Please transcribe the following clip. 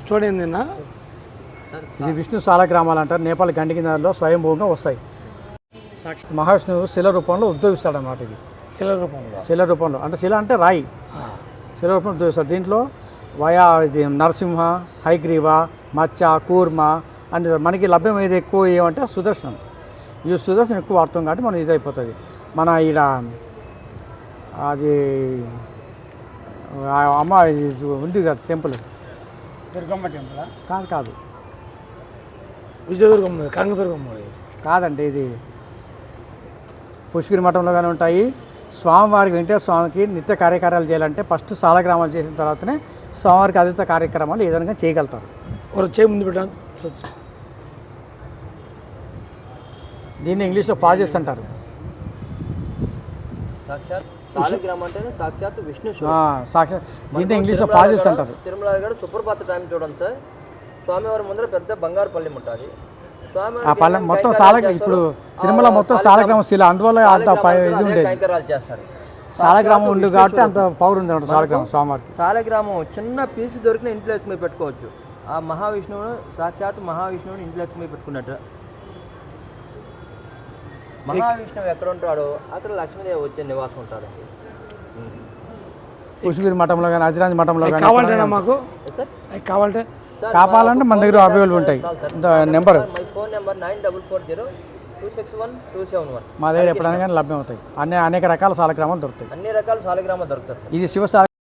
Story ఏందన్నా ఇది విష్ణు సాలగ్రామాలు అంటారు. నేపాల్ గండికినారులో స్వయంభూగా వస్తాయి. సాక్షి మహావిష్ణువు శిల రూపంలో ఉద్భవిస్తాడు అన్నమాట ఇది. శిల రూపంలో. శిల రూపంలో. అంటే శిల అంటే రాయి. శిల రూపంలో ఉద్భవిస్తాడు. దీంట్లో వయా ఇది నరసింహ హైగ్రీవ మచ్చ కూర్మ అంటే మనకి లభ్యమయ్యేది ఎక్కువ ఏమంటే సుదర్శనం. ఈ సుదర్శనం ఎక్కువ వాడుతాం కాబట్టి మనం ఇది అయిపోతుంది. మన ఈడ అది అమ్మ ఇది ఉంది కదా టెంపుల్. దుర్గమ్మ టెంపుల్ కాదు కాదు. విజయదుర్గమ్మ కనకదుర్గమ్మ కాదండి ఇది పుష్కరి మఠంలో కానీ ఉంటాయి. స్వామివారికి వెంకటేశ్వర స్వామికి నిత్య కార్యక్రమాలు చేయాలంటే ఫస్ట్ సాలగ్రామాలు చేసిన తర్వాతనే స్వామివారికి అదిత కార్యక్రమాలు ఏదైనా చేయగలుగుతారు. ఒక చేయి ముందు పెట్టాను దీన్ని ఇంగ్లీష్లో ఫాజెస్ అంటారు. సాక్షాత్ సాక్షాత్ విష్ణు సాక్షాత్ ఇంగ్లీష్లో ఫాజెస్ అంటారు. తిరుమల గారు సుప్రభాత టైం చూడంతే స్వామివారి ముందర పెద్ద బంగారు పల్లెం ఉంటుంది ఆ పల్లెం మొత్తం సాల ఇప్పుడు తిరుమల మొత్తం సాలగ్రామం శిల అందువల్ల అంత ఇది ఉండేది. చేస్తారు. సాలగ్రామం ఉంది కాబట్టి అంత పవర్ ఉంది అన్నమాట సాలగ్రామం స్వామివారికి. సాలగ్రామం చిన్న పీసు దొరికిన ఇంట్లో ఎత్తుకుని పెట్టుకోవచ్చు. ఆ మహావిష్ణువును సాక్షాత్ మహావిష్ణువుని ఇంట్లో ఎత్తుకుని పెట్టుకున్నట్టు. మహావిష్ణువు ఎక్కడ ఉంటాడో అక్కడ లక్ష్మీదేవి వచ్చే నివాసం ఉంటాడండి. పుష్కరి మఠంలో కానీ అజిరాజ్ మఠంలో కానీ కావాలంటేనా మాకు? కావాలంటే కాపాలంటే మన దగ్గర అవైలబుల్ ఉంటాయి. Number. My phone number nine double four zero two six one two seven one మా దగ్గర ఎప్పుడైనా కానీ లభ్యం అవుతాయి. అనే అనేక రకాల సాలగ్రామాలు దొరుకుతాయి. అన్ని రకాల సాలగ్రామాలు దొరుకుతాయి ఇది శివ